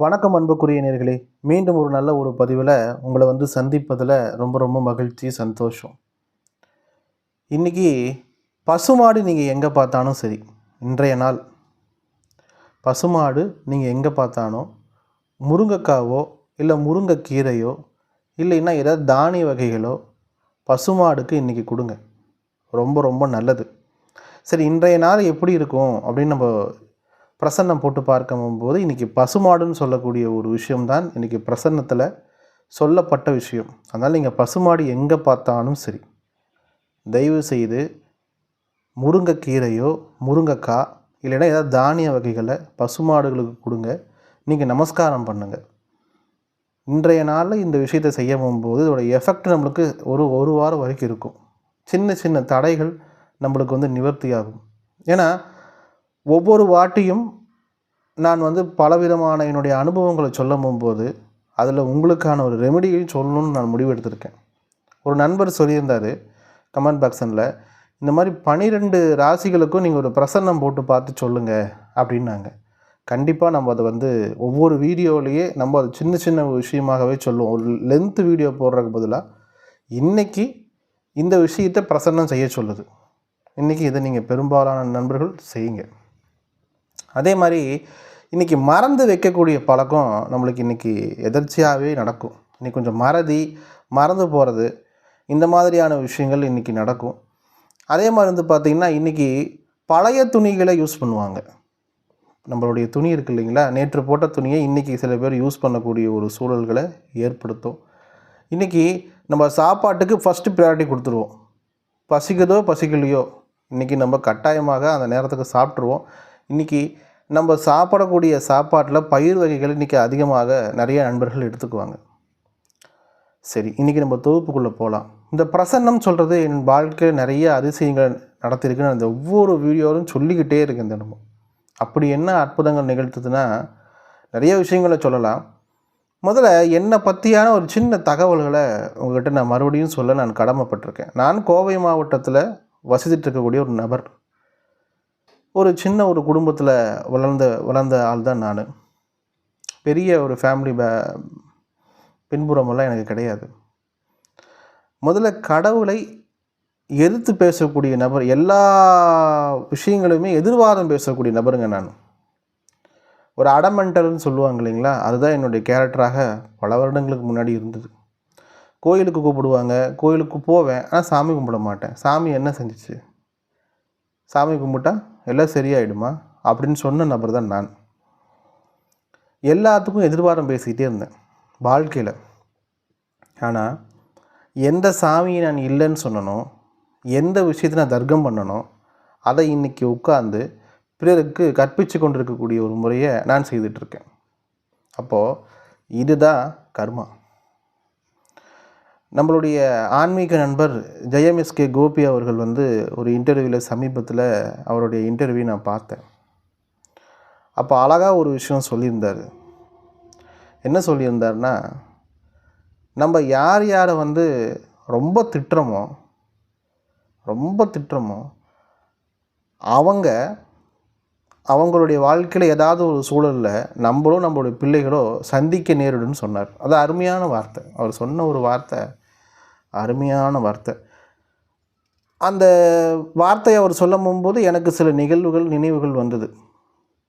வணக்கம் அன்புக்குரிய நேர்களே மீண்டும் ஒரு நல்ல ஒரு பதிவில் உங்களை வந்து சந்திப்பதில் ரொம்ப ரொம்ப மகிழ்ச்சி சந்தோஷம். இன்றைக்கி பசுமாடு நீங்கள் எங்கே பார்த்தாலும் சரி இன்றைய நாள். பசுமாடு நீங்கள் எங்கே பார்த்தாலும் முருங்கைக்காவோ இல்லை முருங்கைக்கீரையோ இல்லைன்னா ஏதாவது தானிய வகைகளோ பசுமாடுக்கு இன்றைக்கி கொடுங்க. ரொம்ப ரொம்ப நல்லது. சரி இன்றைய நாள் எப்படி இருக்கும் அப்படின்னு நம்ம பிரசன்னம் போட்டு பார்க்கும்போது இன்றைக்கி பசுமாடுன்னு சொல்லக்கூடிய ஒரு விஷயம்தான் இன்றைக்கி பிரசன்னத்தில் சொல்லப்பட்ட விஷயம். அதனால் நீங்கள் பசுமாடு எங்கே பார்த்தாலும் சரி தயவு செய்து முருங்கைக்கீரையோ முருங்கைக்காய் இல்லைன்னா ஏதாவது தானிய வகைகளை பசுமாடுகளுக்கு கொடுங்க. நீங்கள் நமஸ்காரம் பண்ணுங்கள் இன்றைய நாளில் இந்த விஷயத்தை செய்ய போகும்போது இதோட எஃபெக்ட் நம்மளுக்கு ஒரு ஒரு வாரம் வரைக்கும் இருக்கும். சின்ன சின்ன தடைகள் நம்மளுக்கு வந்து நிவர்த்தியாகும். ஏன்னா ஒவ்வொரு வாட்டியும் நான் வந்து பலவிதமான என்னுடைய அனுபவங்களை சொல்ல போகும்போது அதில் உங்களுக்கான ஒரு ரெமெடியை சொல்லணும்னு நான் முடிவு எடுத்திருக்கேன் ஒரு நண்பர் சொல்லியிருந்தார் கமெண்ட் பாக்ஸனில் இந்த மாதிரி பனிரெண்டு ராசிகளுக்கும் நீங்கள் ஒரு பிரசன்னம் போட்டு பார்த்து சொல்லுங்கள் அப்படின்னாங்க. கண்டிப்பாக நம்ம அதை வந்து ஒவ்வொரு வீடியோவிலேயே நம்ம அது சின்ன சின்ன விஷயமாகவே சொல்லுவோம். ஒரு லென்த்து வீடியோ போடுறதுக்கு பதிலாக இன்றைக்கி இந்த விஷயத்தை பிரசன்னம் செய்ய சொல்லுது. இன்றைக்கி இதை நீங்கள் பெரும்பாலான நண்பர்கள் செய்யுங்க. அதே மாதிரி இன்றைக்கி மறந்து வைக்கக்கூடிய பழக்கம் நம்மளுக்கு இன்றைக்கி எதர்ச்சியாகவே நடக்கும். இன்றைக்கி கொஞ்சம் மறதி மறந்து போகிறது இந்த மாதிரியான விஷயங்கள் இன்றைக்கி நடக்கும். அதே மாதிரி வந்து பார்த்திங்கன்னா இன்றைக்கி பழைய துணிகளை யூஸ் பண்ணுவாங்க. நம்மளுடைய துணி இருக்கு இல்லைங்களா? நேற்று போட்ட துணியை இன்றைக்கி சில பேர் யூஸ் பண்ணக்கூடிய ஒரு சூழல்களை ஏற்படுத்தும். இன்றைக்கி நம்ம சாப்பாட்டுக்கு ஃபஸ்ட்டு ப்ரையாரிட்டி கொடுத்துருவோம். பசிக்குதோ பசிக்கலையோ இன்றைக்கி நம்ம கட்டாயமாக அந்த நேரத்துக்கு சாப்பிட்ருவோம் இன்றைக்கி நம்ம சாப்பிடக்கூடிய சாப்பாட்டில் பயிர் வகைகள் இன்றைக்கி அதிகமாக நிறைய நண்பர்கள் எடுத்துக்குவாங்க. சரி இன்றைக்கி நம்ம தொகுப்புக்குள்ளே போகலாம் இந்த பிரசன்னம் சொல்கிறது என் வாழ்க்கையில் நிறைய அதிசயங்கள் நடத்திருக்குன்னு அந்த ஒவ்வொரு வீடியோவிலும் சொல்லிக்கிட்டே இருக்கேன் நம்ம அப்படி என்ன அற்புதங்கள் நிகழ்த்துதுன்னா நிறைய விஷயங்களை சொல்லலாம். முதல்ல என்னை பற்றியான ஒரு சின்ன தகவல்களை உங்கள்கிட்ட நான் மறுபடியும் சொல்ல நான் கடமைப்பட்டிருக்கேன். நான் கோவை மாவட்டத்தில் வசித்துட்டு இருக்கக்கூடிய ஒரு நபர். ஒரு சின்ன ஒரு குடும்பத்தில் வளர்ந்த வளர்ந்த ஆள் தான் நான். பெரிய ஒரு ஃபேமிலி பே பின்புறமெல்லாம் எனக்கு கிடையாது. முதல்ல கடவுளை எதிர்த்து பேசக்கூடிய நபர் எல்லா விஷயங்களுமே எதிர்வாதம் பேசக்கூடிய நபருங்க நான். ஒரு அடமெண்டல்னு சொல்லுவாங்க இல்லைங்களா? அதுதான் என்னுடைய கேரக்டராக பல வருடங்களுக்கு முன்னாடி இருந்தது. கோயிலுக்கு கூப்பிடுவாங்க கோயிலுக்கு போவேன் ஆனால் சாமி கும்பிட மாட்டேன். சாமி என்ன செஞ்சிச்சு? சாமி கும்பிட்டா எல்லாம் சரியாயிடுமா? அப்படின்னு சொன்ன நபர் தான் நான். எல்லாத்துக்கும் எதிர்பாரம் பேசிக்கிட்டே இருந்தேன் வாழ்க்கையில். ஆனால் எந்த சாமியை நான் இல்லைன்னு சொன்னனோ எந்த விஷயத்தை நான் தர்க்கம் பண்ணனோ அதை இன்றைக்கி உட்காந்து பிறருக்கு கற்பித்து கொண்டிருக்கக்கூடிய ஒரு முறையை நான் செய்துட்ருக்கேன் அப்போது இதுதான் கர்மா. நம்மளுடைய ஆன்மீக நண்பர் ஜெயம் எஸ்கே கோபி அவர்கள் வந்து ஒரு இன்டர்வியூவில் சமீபத்தில் அவருடைய இன்டர்வியூ நான் பார்த்தேன். அப்போ அழகாக ஒரு விஷயம் சொல்லியிருந்தார். என்ன சொல்லியிருந்தார்னா நம்ம யார் யாரை வந்து ரொம்ப திட்டுறோமோ ரொம்ப திட்டுறோமோ அவங்க அவங்களுடைய வாழ்க்கையில் ஏதாவது ஒரு சூழலில் நம்மளோ நம்மளுடைய பிள்ளைகளோ சந்திக்க நேரிடும்னு சொன்னார். அது அருமையான வார்த்தை. அவர் சொன்ன ஒரு வார்த்தை அருமையான வார்த்தை. அந்த வார்த்தையை அவர் சொல்ல போகும்போது எனக்கு சில நிகழ்வுகள் நினைவுகள் வந்தது.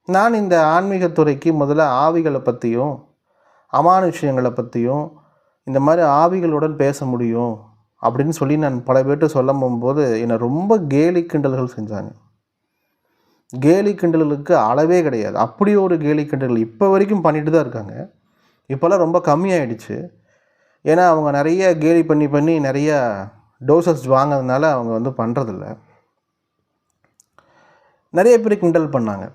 நான் இந்த ஆன்மீகத்துறைக்கு முதல்ல ஆவிகளை பற்றியும் அமானுஷயங்களை பற்றியும் இந்த மாதிரி ஆவிகளுடன் பேச முடியும் அப்படின்னு சொல்லி நான் பல பேர்கிட்ட சொல்ல போகும்போது என்னை ரொம்ப கேலி கிண்டல்கள் செஞ்சாங்க. கேலி கிண்டல்களுக்கு அளவே கிடையாது. அப்படி ஒரு கேலி கிண்டல்கள் இப்போ வரைக்கும் பண்ணிட்டு தான் இருக்காங்க. இப்போல்லாம் ரொம்ப கம்மியாயிடுச்சு. ஏன்னா அவங்க நிறைய கேலி பண்ணி பண்ணி நிறைய டோசஸ் வாங்கிறதுனால அவங்க வந்து பண்ணுறதில்ல நிறைய பேர் கிண்டல் பண்ணாங்க.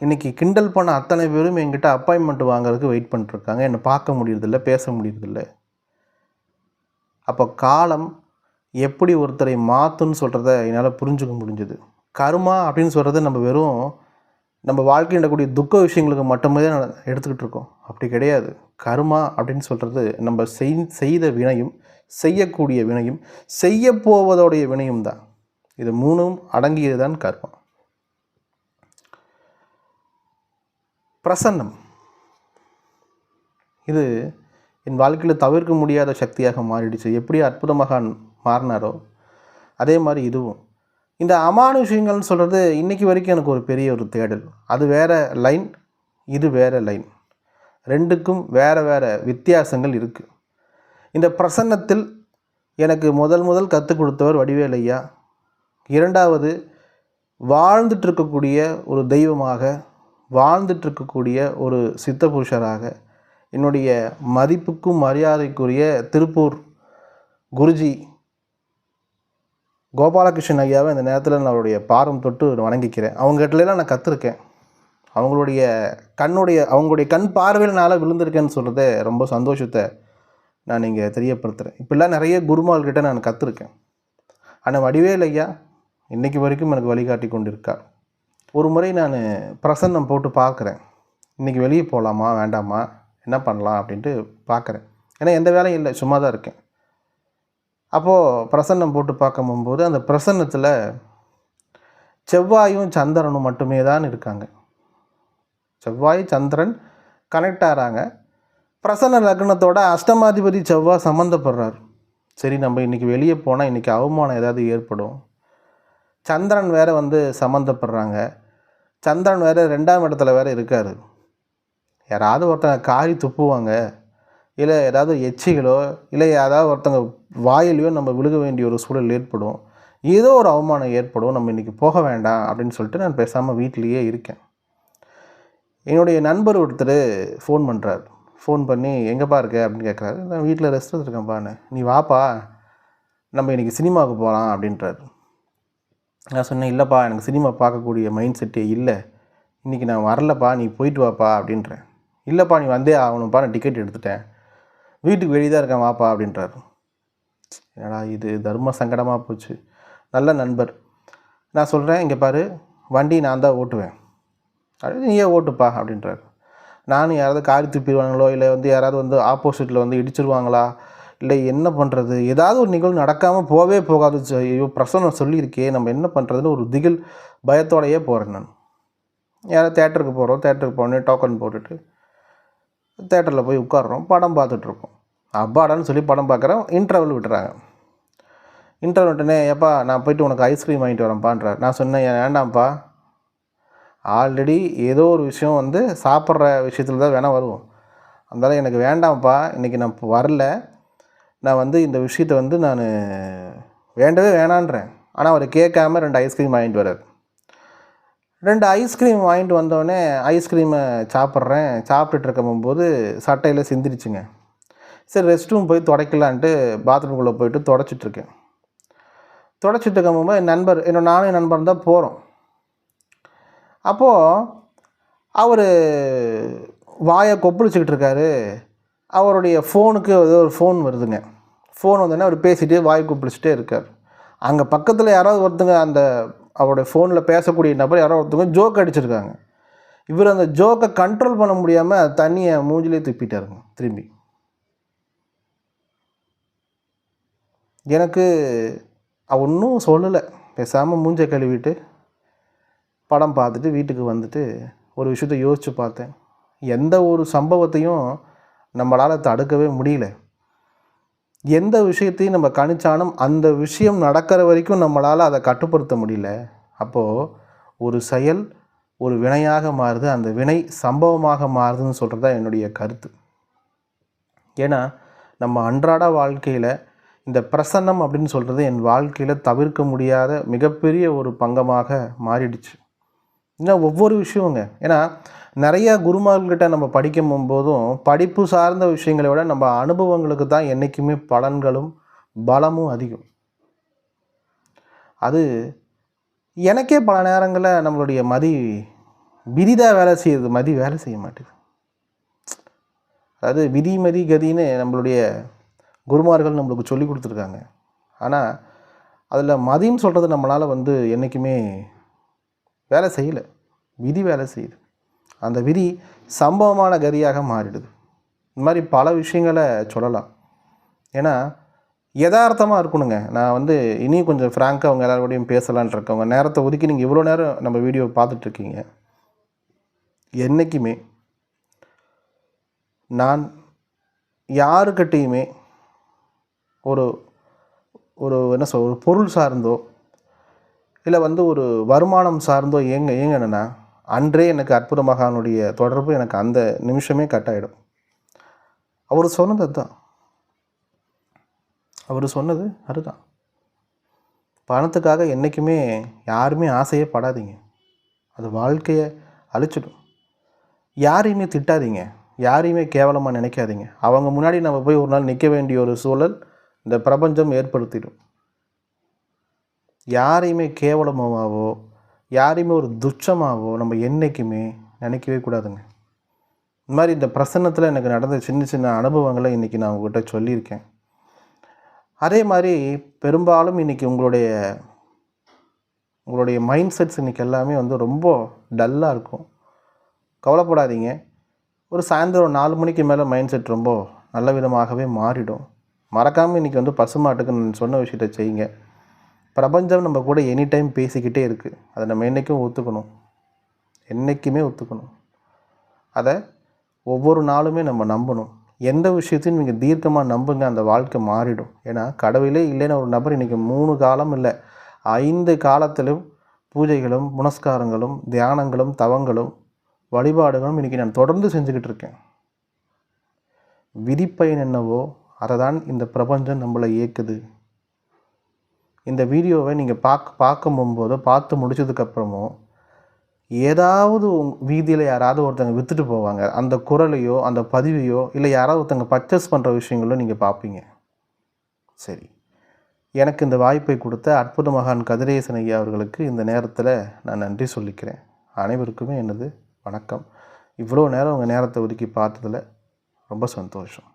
இன்றைக்கி கிண்டல் பண்ண அத்தனை பேரும் என்கிட்ட அப்பாயின்மெண்ட் வாங்குறதுக்கு வெயிட் பண்ணிட்டுருக்காங்க. என்னை பார்க்க முடியறதில்ல பேச முடியறதில்ல. அப்போ காலம் எப்படி ஒருத்தரை மாற்றுன்னு சொல்கிறத என்னால் புரிஞ்சுக்க முடிஞ்சுது. கருமா அப்படின்னு சொல்கிறது நம்ம வெறும் நம்ம வாழ்க்கையில் நடக்கூடிய துக்க விஷயங்களுக்கு மட்டுமே தான் எடுத்துக்கிட்டு இருக்கோம். அப்படி கிடையாது. கருமா அப்படின்னு சொல்கிறது நம்ம செய் செய்த வினையும் செய்யக்கூடிய வினையும் செய்ய போவதோடைய வினையும் தான். இது மூணும் அடங்கியது தான் கர்மா. பிரசன்னம். இது என் வாழ்க்கையில் தவிர்க்க முடியாத சக்தியாக மாறிடுச்சு. எப்படி அற்புதமாக மாறினாரோ அதே மாதிரி இதுவும். இந்த அமானுஷயங்கள்னு சொல்கிறது இன்றைக்கி வரைக்கும் எனக்கு ஒரு பெரிய ஒரு தேடல். அது வேறு லைன் இது வேறு லைன். ரெண்டுக்கும் வேறு வேறு வித்தியாசங்கள் இருக்குது இந்த பிரசன்னத்தில் எனக்கு முதல் முதல் கற்றுக் கொடுத்தவர் வடிவேல் ஐயா. இரண்டாவது வாழ்ந்துட்டு இருக்கக்கூடிய ஒரு தெய்வமாக வாழ்ந்துட்டு இருக்கக்கூடிய ஒரு சித்த புருஷராக என்னுடைய மதிப்புக்கும் மரியாதைக்குரிய திருப்பூர் குருஜி கோபாலகிருஷ்ணன் ஐயாவை இந்த நேரத்தில் நான் அவருடைய பாரம் தொட்டு வணங்கிக்கிறேன். அவங்ககிட்டலாம் நான் கற்றுருக்கேன் அவங்களுடைய கண்ணுடைய அவங்களுடைய கண் பார்வையினால விழுந்திருக்கேன்னு சொல்கிறத ரொம்ப சந்தோஷத்தை நான் இங்கே தெரியப்படுத்துகிறேன் இப்படிலாம் நிறைய குருமால்கிட்ட நான் கற்றுருக்கேன் ஆனால் வடிவேல் ஐயா இன்றைக்கி வரைக்கும் எனக்கு வழிகாட்டி கொண்டு இருக்கார் ஒரு முறை நான் பிரசன்னம் போட்டு பார்க்குறேன். இன்றைக்கி வெளியே போகலாமா வேண்டாமா என்ன பண்ணலாம் அப்படின்ட்டு பார்க்குறேன். ஏன்னா எந்த வேலையும் இல்லை சும்மா தான் இருக்கேன். அப்போது பிரசன்னம் போட்டு பார்க்கும்போது அந்த பிரசன்னத்தில் செவ்வாயும் சந்திரனும் மட்டுமே தான் இருக்காங்க. செவ்வாய் சந்திரன் கனெக்ட் ஆகிறாங்க பிரசன்ன லக்னத்தோட அஷ்டமாதிபதி செவ்வாய் சம்மந்தப்படுறார் சரி நம்ம இன்றைக்கி வெளியே போனால் இன்றைக்கி அவமானம் ஏதாவது ஏற்படும். சந்திரன் வேறு வந்து சம்மந்தப்படுறாங்க சந்திரன் வேறு ரெண்டாம் இடத்துல வேறு இருக்கார். யாராவது ஒருத்தங்க காரி துப்புவாங்க. இல்லை ஏதாவது எச்சிகளோ இல்லை ஏதாவது ஒருத்தங்க வாயிலையோ நம்ம விழுக வேண்டிய ஒரு சூழல் ஏற்படும். ஏதோ ஒரு அவமானம் ஏற்படும். நம்ம இன்றைக்கி போக வேண்டாம் அப்படின்னு சொல்லிட்டு நான் பேசாமல் வீட்டிலேயே இருக்கேன். என்னுடைய நண்பர் ஒருத்தர் ஃபோன் பண்ணுறாரு ஃபோன் பண்ணி எங்கேப்பா இருக்க? அப்படின்னு கேட்குறாரு நான் வீட்டில் ரெஸ்ட் எடுத்துருக்கேன்ப்பான்னு நீ வாப்பா? நம்ம இன்றைக்கி சினிமாவுக்கு போகலாம் அப்படின்றாரு. நான் சொன்னேன் இல்லைப்பா எனக்கு சினிமா பார்க்கக்கூடிய மைண்ட் செட்டே இல்லை. இன்றைக்கி நான் வரலப்பா. நீ போயிட்டு வாப்பா. அப்படின்றேன். இல்லைப்பா நீ வந்தே ஆகணும்ப்பா. நான் டிக்கெட் எடுத்துட்டேன். வீட்டுக்கு வெளியே தான் இருக்கேன் வாப்பா அப்படின்றாரு. என்னடா இது தர்ம சங்கடமாக போச்சு. நல்ல நண்பர். நான் சொல்கிறேன் இங்கே பாரு வண்டி நான் தான் ஓட்டுவேன். அப்படி நீயே ஓட்டுப்பா அப்படின்றாரு. நானும் யாராவது காரி துப்பிடுவாங்களோ இல்லை வந்து யாராவது வந்து ஆப்போசிட்டில் வந்து இடிச்சிருவாங்களா இல்லை என்ன பண்ணுறது ஏதாவது ஒரு நிகழ்வு நடக்காமல் போவே போகாது. ஐயோ பிரசன்னம் சொல்லியிருக்கே நம்ம என்ன பண்ணுறதுன்னு ஒரு திகில் பயத்தோடையே போகிறேன் நான். யாராவது தேட்டருக்கு போகிறோம் தேட்டருக்கு போனே டோக்கன் போட்டுட்டு தேட்டரில் போய் உட்கார்றோம் படம் பார்த்துட்ருக்கோம் அப்பாடான்னு சொல்லி படம் பார்க்குறேன். இன்டர்வல் விட்டுறாங்க. இன்டர்வல் விட்டுனே ஏப்பா நான் போயிட்டு உனக்கு ஐஸ்கிரீம் வாங்கிட்டு வரேன்ப்பான்றார் நான் சொன்னேன் "ஏன் வேண்டாம்ப்பா. ஆல்ரெடி ஏதோ ஒரு விஷயம் வந்து சாப்பிட்ற விஷயத்தில் தான் வேணால் வருவோம். அதனால் எனக்கு வேண்டாம்ப்பா. இன்றைக்கி நான் வரல. நான் வந்து இந்த விஷயத்தை வந்து நான் வேண்டவே வேணான்றேன். ஆனால் அவர் கேட்காம ரெண்டு ஐஸ்கிரீம் வாங்கிட்டு வர்றார். ரெண்டு ஐஸ்கிரீம் வாங்கிட்டு வந்தோடனே ஐஸ்கிரீமை சாப்பிட்றேன். சாப்பிட்டுட்டு இருக்கும்போது சட்டையில் சிந்திரிச்சுங்க. சரி ரெஸ்ட் ரூம் போய் துடைக்கலான்ட்டு பாத்ரூம்குள்ளே போயிட்டு தொடச்சிட்டு இருக்கேன் தொடச்சிட்டு இருக்கும்போது என் நண்பர் என்னோட நானும் என் நண்பர் தான் போகிறோம் அப்போது அவர் வாயை கொப்பளிச்சுக்கிட்டு இருக்காரு. அவருடைய ஃபோனுக்கு ஏதோ ஒரு ஃபோன் வருதுங்க. ஃபோன் வந்தோடனே அவர் பேசிகிட்டே வாய் கொப்பளிச்சுட்டே இருக்கார். அங்கே பக்கத்தில் யாராவது ஒருத்தங்க அந்த அவருடைய ஃபோனில் பேசக்கூடிய நபர் யாரோ ஒருத்தவங்க ஜோக் அடிச்சிருக்காங்க. இவர் அந்த ஜோக்கை கண்ட்ரோல் பண்ண முடியாமல் தண்ணியை மூஞ்சிலே துப்பிட்டாருங்க திரும்பி. எனக்கு ஒன்றும் சொல்லலை. பேசாமல் மூஞ்சை கழுவிட்டு படம் பார்த்துட்டு வீட்டுக்கு வந்துட்டு ஒரு விஷயத்தை யோசித்து பார்த்தேன். எந்த ஒரு சம்பவத்தையும் நம்மளால் தடுக்கவே முடியல. எந்த விஷயத்தையும் நம்ம கணிச்சாலும் அந்த விஷயம் நடக்கிற வரைக்கும் நம்மளால் அதை கட்டுப்படுத்த முடியல. அப்போது ஒரு செயல் ஒரு வினையாக மாறுது. அந்த வினை சம்பவமாக மாறுதுன்னு சொல்கிறது தான் என்னுடைய கருத்து. ஏன்னா நம்ம அன்றாட வாழ்க்கையில் இந்த பிரசன்னம் அப்படின்னு சொல்கிறது என் வாழ்க்கையில் தவிர்க்க முடியாத மிகப்பெரிய ஒரு பங்கமாக மாறிடுச்சு. இன்னும் ஒவ்வொரு விஷயங்க ஏன்னா நிறையா குருமார்கிட்ட நம்ம படிக்கும் போதும் படிப்பு சார்ந்த விஷயங்களை விட நம்ம அனுபவங்களுக்கு தான் என்றைக்குமே பலன்களும் பலமும் அதிகம். அது எனக்கே பல நேரங்களில் நம்மளுடைய மதி விரிதாக வேலை செய்யுது மதி வேலை செய்ய மாட்டேது. அதாவது விதி மதி கதின்னு நம்மளுடைய குருமார்கள் நம்மளுக்கு சொல்லி கொடுத்துருக்காங்க. ஆனால் அதில் மதின்னு சொல்கிறது நம்மளால் வந்து என்றைக்குமே வேலை செய்யலை. விதி வேலை செய்யுது. அந்த விதி சம்பவமான கதியாக மாறிடுது. இந்த மாதிரி பல விஷயங்களை சொல்லலாம். ஏன்னா யதார்த்தமாக இருக்கணுங்க. நான் வந்து இனியும் கொஞ்சம் ஃப்ராங்காக அவங்க எல்லாரோடையும் பேசலான் இருக்கவங்க நேரத்தை ஒதுக்கி நீங்கள் இவ்வளோ நேரம் நம்ம வீடியோ பார்த்துட்ருக்கீங்க என்றைக்குமே நான் யாருக்கிட்டேயுமே ஒரு ஒரு என்ன சொல் ஒரு பொருள் சார்ந்தோ இல்லை வந்து ஒரு வருமானம் சார்ந்தோ ஏங்க ஏங்கணுன்னா அன்றே எனக்கு அற்புத மகானுடைய தொடர்பு எனக்கு அந்த நிமிஷமே கட் ஆகிடும் அவர் சொன்னது அதுதான் அவர் சொன்னது அதுதான். பணத்துக்காக என்றைக்குமே யாருமே ஆசையே படாதீங்க. அது வாழ்க்கையை அழிச்சிடும். யாரையுமே திட்டாதீங்க. யாரையுமே கேவலமாக நினைக்காதீங்க. அவங்க முன்னாடி நம்ம போய் ஒரு நாள் நிற்க வேண்டிய ஒரு சூழல் இந்த பிரபஞ்சம் ஏற்படுத்திடும். யாரையுமே கேவலமாவோ யாரையுமே ஒரு துச்சமாகவோ நம்ம என்றைக்குமே நினைக்கவே கூடாதுங்க. இந்த மாதிரி இந்த பிரசன்னத்தில் எனக்கு நடந்த சின்ன சின்ன அனுபவங்களை இன்றைக்கி நான் உங்கள்கிட்ட சொல்லியிருக்கேன். அதே மாதிரி பெரும்பாலும் இன்றைக்கி உங்களுடைய உங்களுடைய மைண்ட் செட்ஸ் இன்றைக்கி எல்லாமே வந்து ரொம்ப டல்லாக இருக்கும். கவலைப்படாதீங்க. ஒரு சாயந்தரம் நாலு மணிக்கு மேலே மைண்ட் செட் ரொம்ப நல்ல விதமாகவே மாறிடும். மறக்காமல் இன்றைக்கி வந்து பசுமாட்டுக்கு நான் சொன்ன விஷயத்த செய்யுங்க. பிரபஞ்சம் நம்ம கூட எனி டைம் பேசிக்கிட்டே இருக்குது அதை நம்ம என்றைக்கும் ஒத்துக்கணும். என்றைக்குமே ஒத்துக்கணும். அதை ஒவ்வொரு நாளுமே நம்ம நம்பணும். எந்த விஷயத்தையும் நீங்கள் தீர்க்கமாக நம்புங்க அந்த வாழ்க்கை மாறிடும். ஏன்னா கடவுளே இல்லைன்னு ஒரு நபர் இன்றைக்கி மூணு காலம் இல்லை. ஐந்து காலத்திலும் பூஜைகளும் புனஸ்காரங்களும் தியானங்களும் தவங்களும் வழிபாடுகளும் இன்றைக்கி நான் தொடர்ந்து செஞ்சுக்கிட்டு இருக்கேன். விதிப்பயன் என்னவோ அதை தான் இந்த பிரபஞ்சம் நம்மளை இயக்குது. இந்த வீடியோவை நீங்கள் பார்க்க பார்க்கும் போகும்போதோ பார்த்து முடிச்சதுக்கப்புறமோ ஏதாவது உங் வீதியில் யாராவது ஒருத்தங்க விற்றுட்டு போவாங்க. அந்த குரலையோ அந்த பதிவையோ இல்லை யாராவது ஒருத்தங்க பர்ச்சேஸ் பண்ணுற விஷயங்களோ நீங்கள் பார்ப்பீங்க. சரி. எனக்கு இந்த வாய்ப்பை கொடுத்த அற்புத மகான் கதிரேசன் ஐயா அவர்களுக்கு இந்த நேரத்தில் நான் நன்றி சொல்லிக்கிறேன். அனைவருக்குமே எனது வணக்கம். இவ்வளோ நேரம் உங்கள் நேரத்தை ஒதுக்கி பார்த்ததில் ரொம்ப சந்தோஷம்.